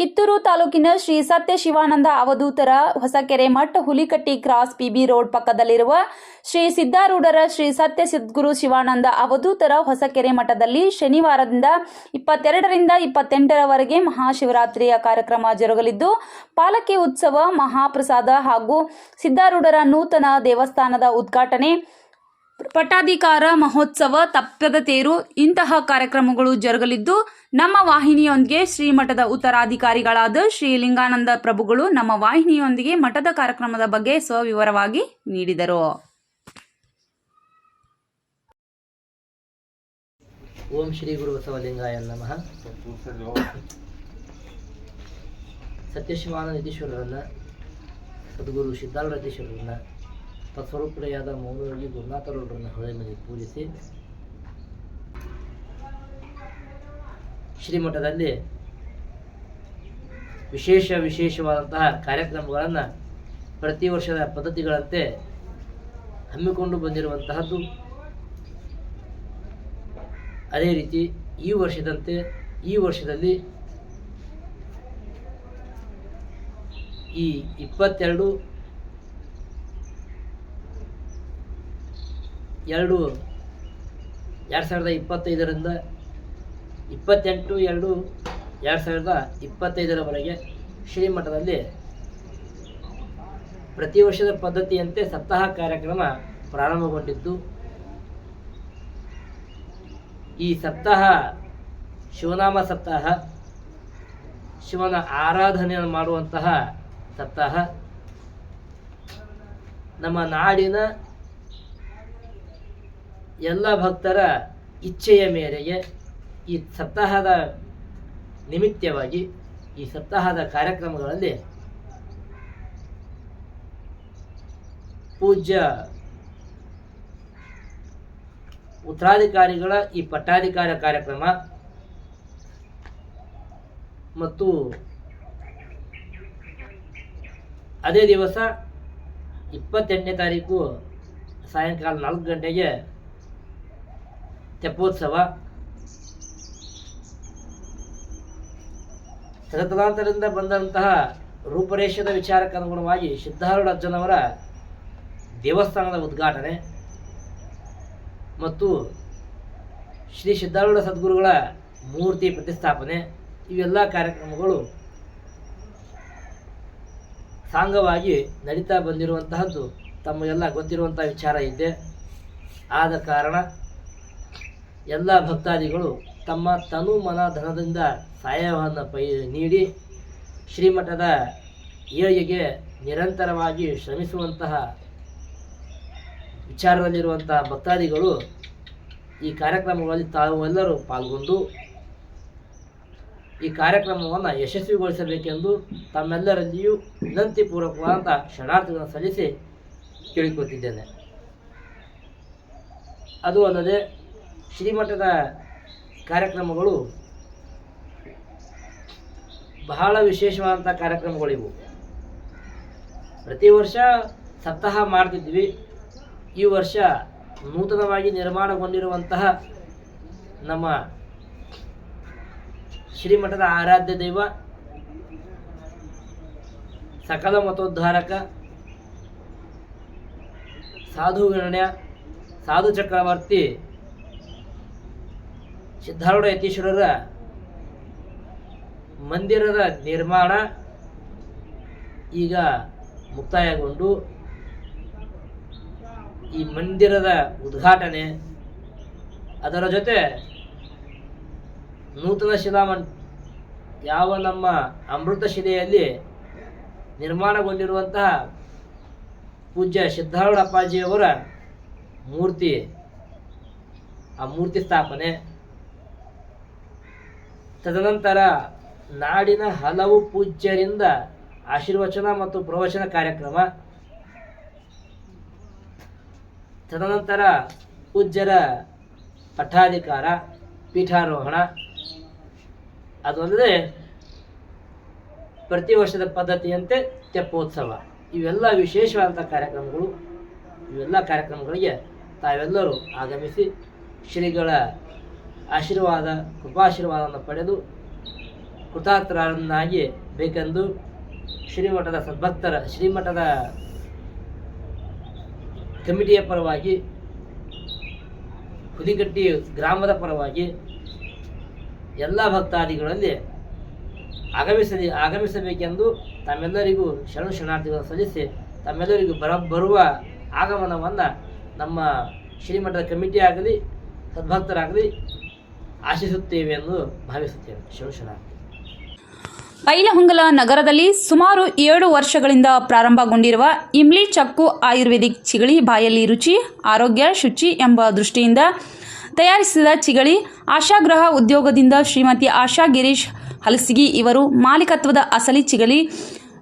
ಕಿತ್ತೂರು ತಾಲೂಕಿನ ಶ್ರೀ ಸತ್ಯ ಶಿವಾನಂದ ಅವಧೂತರ ಹೊಸಕೆರೆ ಮಠ Hulikatti cross PB road ಪಕ್ಕದಲ್ಲಿರುವ ಶ್ರೀ ಸಿದ್ದಾರೂಢರ ಶ್ರೀ ಸತ್ಯ ಸದ್ಗುರು ಶಿವಾನಂದ ಅವಧೂತರ ಹೊಸಕೆರೆ ಮಠದಲ್ಲಿ ಶನಿವಾರದಿಂದ ಇಪ್ಪತ್ತೆರಡರಿಂದ ಇಪ್ಪತ್ತೆಂಟರವರೆಗೆ ಮಹಾಶಿವರಾತ್ರಿಯ ಕಾರ್ಯಕ್ರಮ ಜರುಗಲಿದ್ದು, ಪಾಲಕಿ ಉತ್ಸವ ಮಹಾಪ್ರಸಾದ ಹಾಗೂ ಸಿದ್ದಾರೂಢರ ನೂತನ ದೇವಸ್ಥಾನದ ಉದ್ಘಾಟನೆ ಪಟ್ಟಾಧಿಕಾರ ಮಹೋತ್ಸವ ತಪ್ಪದ ತೇರು ಇಂತಹ ಕಾರ್ಯಕ್ರಮಗಳು ಜರುಗಲಿದ್ದು, ನಮ್ಮ ವಾಹಿನಿಯೊಂದಿಗೆ ಶ್ರೀಮಠದ ಉತ್ತರಾಧಿಕಾರಿಗಳಾದ ಶ್ರೀ ಲಿಂಗಾನಂದ ಪ್ರಭುಗಳು ನಮ್ಮ ವಾಹಿನಿಯೊಂದಿಗೆ ಮಠದ ಕಾರ್ಯಕ್ರಮದ ಬಗ್ಗೆ ಸ್ವವಿವರವಾಗಿ ನೀಡಿದರು. ಓಂ ಶ್ರೀ ಗುರು ಬಸವಲಿಂಗಾಯ ನಮಃ. ಸತ್ಯಶಿವಾನ ನಿತೀಶ್ವರರನ್ನ ಸದ್ಗುರು ಸಿದ್ಧಾರೂಢ ನಿತೀಶ್ವರರನ್ನ ತತ್ಸ್ವರೂಪಡೆಯಾದ ಮೌನವಾಗಿ ಗುರುನಾಥರವರನ್ನ ಹೃದಯದಲ್ಲಿ ಪೂಜಿಸಿ ಶ್ರೀಮಠದಲ್ಲಿ ವಿಶೇಷ ವಿಶೇಷವಾದಂತಹ ಕಾರ್ಯಕ್ರಮಗಳನ್ನು ಪ್ರತಿ ವರ್ಷದ ಪದ್ಧತಿಗಳಂತೆ ಹಮ್ಮಿಕೊಂಡು ಬಂದಿರುವಂತಹದ್ದು. ಅದೇ ರೀತಿ ಈ ವರ್ಷದಂತೆ ಈ ವರ್ಷದಲ್ಲಿ ಈ ಇಪ್ಪತ್ತೆರಡು ಎರಡು ಎರಡು ಸಾವಿರದ ಇಪ್ಪತ್ತೈದರಿಂದ ಇಪ್ಪತ್ತೆಂಟು ಎರಡು ಎರಡು ಸಾವಿರದ ಇಪ್ಪತ್ತೈದರವರೆಗೆ ಶ್ರೀಮಠದಲ್ಲಿ ಪ್ರತಿ ವರ್ಷದ ಪದ್ಧತಿಯಂತೆ ಸಪ್ತಾಹ ಕಾರ್ಯಕ್ರಮ ಪ್ರಾರಂಭಗೊಂಡಿದ್ದು, ಈ ಸಪ್ತಾಹ ಶಿವನಾಮ ಸಪ್ತಾಹ, ಶಿವನ ಆರಾಧನೆಯನ್ನು ಮಾಡುವಂತಹ ಸಪ್ತಾಹ. ನಮ್ಮ ನಾಡಿನ ಎಲ್ಲ ಭಕ್ತರ ಇಚ್ಛೆಯ ಮೇರೆಗೆ ಈ ಸಪ್ತಾಹದ ನಿಮಿತ್ತವಾಗಿ ಈ ಸಪ್ತಾಹದ ಕಾರ್ಯಕ್ರಮಗಳಲ್ಲಿ ಪೂಜ್ಯ ಉತ್ತರಾಧಿಕಾರಿಗಳ ಈ ಪಟ್ಟಾಧಿಕಾರ ಕಾರ್ಯಕ್ರಮ ಮತ್ತು ಅದೇ ದಿವಸ ಇಪ್ಪತ್ತೆಂಟನೇ ತಾರೀಕು ಸಾಯಂಕಾಲ ನಾಲ್ಕು ಗಂಟೆಗೆ ತೆಪ್ಪೋತ್ಸವ. ತದತಲಾಂತರದಿಂದ ಬಂದಂತಹ ರೂಪರೇಷದ ವಿಚಾರಕ್ಕೆ ಅನುಗುಣವಾಗಿ ಸಿದ್ಧಾರೂಢ ಅಜ್ಜನವರ ದೇವಸ್ಥಾನದ ಉದ್ಘಾಟನೆ ಮತ್ತು ಶ್ರೀ ಸಿದ್ಧಾರೂಢ ಸದ್ಗುರುಗಳ ಮೂರ್ತಿ ಪ್ರತಿಷ್ಠಾಪನೆ, ಇವೆಲ್ಲ ಕಾರ್ಯಕ್ರಮಗಳು ಸಾಂಗವಾಗಿ ನಡೀತಾ ಬಂದಿರುವಂತಹದ್ದು ತಮಗೆಲ್ಲ ಗೊತ್ತಿರುವಂಥ ವಿಚಾರ ಇದೆ. ಆದ ಕಾರಣ ಎಲ್ಲ ಭಕ್ತಾದಿಗಳು ತಮ್ಮ ತನು ಮನ ಧನದಿಂದ ಸಹಾಯವನ್ನು ಪೈ, ನೀಡಿ ಶ್ರೀಮಠದ ಏಳಿಗೆಗೆ ನಿರಂತರವಾಗಿ ಶ್ರಮಿಸುವಂತಹ ವಿಚಾರದಲ್ಲಿರುವಂತಹ ಭಕ್ತಾದಿಗಳು ಈ ಕಾರ್ಯಕ್ರಮಗಳಲ್ಲಿ ತಾವು ಎಲ್ಲರೂ ಪಾಲ್ಗೊಂಡು ಈ ಕಾರ್ಯಕ್ರಮವನ್ನು ಯಶಸ್ವಿಗೊಳಿಸಬೇಕೆಂದು ತಮ್ಮೆಲ್ಲರಲ್ಲಿಯೂ ವಿನಂತಿಪೂರ್ವಕವಾದಂಥ ಶರಣಾರ್ಥಿಗಳನ್ನು ಸಲ್ಲಿಸಿ ಕೇಳಿಕೊಳ್ತಿದ್ದೇನೆ. ಅದು ಅಲ್ಲದೆ ಶ್ರೀಮಠದ ಕಾರ್ಯಕ್ರಮಗಳು ಬಹಳ ವಿಶೇಷವಾದಂಥ ಕಾರ್ಯಕ್ರಮಗಳಿವು ಪ್ರತಿ ವರ್ಷ ಸಪ್ತಾಹ ಮಾಡ್ತಿದ್ವಿ. ಈ ವರ್ಷ ನೂತನವಾಗಿ ನಿರ್ಮಾಣಗೊಂಡಿರುವಂತಹ ನಮ್ಮ ಶ್ರೀಮಠದ ಆರಾಧ್ಯ ದೈವ, ಸಕಲ ಮತೋದ್ಧಾರಕ, ಸಾಧು ಗಣ್ಯ ಸಾಧು ಚಕ್ರವರ್ತಿ ಸಿದ್ಧಾರೂಢ ಯತೀಶ್ವರರ ಮಂದಿರದ ನಿರ್ಮಾಣ ಈಗ ಮುಕ್ತಾಯಗೊಂಡು ಈ ಮಂದಿರದ ಉದ್ಘಾಟನೆ. ಅದರ ಜೊತೆ ನೂತನ ಶಿಲಾಮನ್ ಯಾವ ನಮ್ಮ ಅಮೃತ ಶಿಲೆಯಲ್ಲಿ ನಿರ್ಮಾಣಗೊಂಡಿರುವಂತಹ ಪೂಜ್ಯ ಸಿದ್ಧಾರೂಢ ಅಪ್ಪಾಜಿಯವರ ಮೂರ್ತಿ, ಆ ಮೂರ್ತಿ ಸ್ಥಾಪನೆ. ತದನಂತರ ನಾಡಿನ ಹಲವು ಪೂಜ್ಯರಿಂದ ಆಶೀರ್ವಚನ ಮತ್ತು ಪ್ರವಚನ ಕಾರ್ಯಕ್ರಮ. ತದನಂತರ ಪೂಜ್ಯರ ಪಠಾಧಿಕಾರ, ಪೀಠಾರೋಹಣ. ಅದಲ್ಲದೆ ಪ್ರತಿ ವರ್ಷದ ಪದ್ಧತಿಯಂತೆ ತೆಪ್ಪೋತ್ಸವ. ಇವೆಲ್ಲ ವಿಶೇಷವಾದಂಥ ಕಾರ್ಯಕ್ರಮಗಳು. ಇವೆಲ್ಲ ಕಾರ್ಯಕ್ರಮಗಳಿಗೆ ತಾವೆಲ್ಲರೂ ಆಗಮಿಸಿ ಶ್ರೀಗಳ ಆಶೀರ್ವಾದ, ಕೃಪಾಶೀರ್ವಾದವನ್ನು ಪಡೆದು ಕೃತಾರ್ಥರನ್ನಾಗಿ ಬೇಕೆಂದು ಶ್ರೀಮಠದ ಸದ್ಭಕ್ತರ, ಶ್ರೀಮಠದ ಕಮಿಟಿಯ ಪರವಾಗಿ ಹುಲಿಗಟ್ಟಿ ಗ್ರಾಮದ ಪರವಾಗಿ ಎಲ್ಲ ಭಕ್ತಾದಿಗಳಲ್ಲಿ ಆಗಮಿಸಲಿ, ಆಗಮಿಸಬೇಕೆಂದು ತಮ್ಮೆಲ್ಲರಿಗೂ ಶರಣು ಶರಣಾರ್ಥಿಗಳನ್ನು ಸಲ್ಲಿಸಿ ತಮ್ಮೆಲ್ಲರಿಗೂ ಬರ, ಬರುವ ಆಗಮನವನ್ನು ನಮ್ಮ ಶ್ರೀಮಠದ ಕಮಿಟಿ ಆಗಲಿ, ಸದ್ಭಕ್ತರಾಗಲಿ ಆಶಿಸುತ್ತೇವೆ ಎಂದು ಭಾವಿಸುತ್ತೇವೆ ಶಿವಶನ ಬೈಲಹೊಂಗಲ ನಗರದಲ್ಲಿ ಸುಮಾರು ಏಳು ವರ್ಷಗಳಿಂದ ಪ್ರಾರಂಭಗೊಂಡಿರುವ ಇಮ್ಲಿ ಚಕ್ಕು ಆಯುರ್ವೇದಿಕ್ ಚಿಗಳಿ ಬಾಯಲ್ಲಿ ರುಚಿ, ಆರೋಗ್ಯ, ಶುಚಿ ಎಂಬ ದೃಷ್ಟಿಯಿಂದ ತಯಾರಿಸಿದ ಚಿಗಳಿ ಆಶಾಗ್ರಹ ಉದ್ಯೋಗದಿಂದ ಶ್ರೀಮತಿ ಆಶಾ ಗಿರೀಶ್ ಹಲಸಿಗಿ ಇವರು ಮಾಲೀಕತ್ವದ ಅಸಲಿ ಚಿಗಳಿ.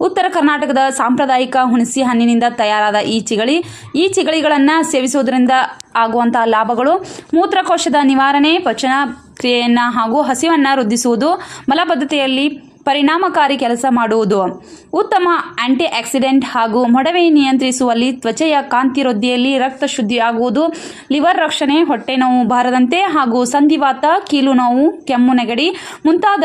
ಉತ್ತರ ಕರ್ನಾಟಕದ ಸಾಂಪ್ರದಾಯಿಕ ಹುಣಸಿ ಹಣ್ಣಿನಿಂದ ತಯಾರಾದ ಈ ಚಿಗಳಿ. ಈ ಚಿಗಳಿಗಳನ್ನು ಸೇವಿಸುವುದರಿಂದ ಆಗುವಂತಹ ಲಾಭಗಳು, ಮೂತ್ರಕೋಶದ ನಿವಾರಣೆ, ಪಚನ ಕ್ರಿಯೆಯನ್ನು ಹಾಗೂ ಹಸಿವನ್ನು ವೃದ್ಧಿಸುವುದು ಮಲಬದ್ಧತೆಯಲ್ಲಿ ಪರಿಣಾಮಕಾರಿ ಕೆಲಸ ಮಾಡುವುದು. ಉತ್ತಮ ಆಂಟಿ ಆಕ್ಸಿಡೆಂಟ್ ಹಾಗೂ ಮೊಡವೆ ನಿಯಂತ್ರಿಸುವಲ್ಲಿ ತ್ವಚೆಯ ಕಾಂತಿ ವೃದ್ಧಿಯಲ್ಲಿ ರಕ್ತ ಶುದ್ಧಿಯಾಗುವುದು, ಲಿವರ್ ರಕ್ಷಣೆ ಹೊಟ್ಟೆ ನೋವು ಬಾರದಂತೆ ಹಾಗೂ ಸಂಧಿವಾತ ಕೀಲು ನೋವು ಕೆಮ್ಮು ನೆಗಡಿ ಮುಂತಾದ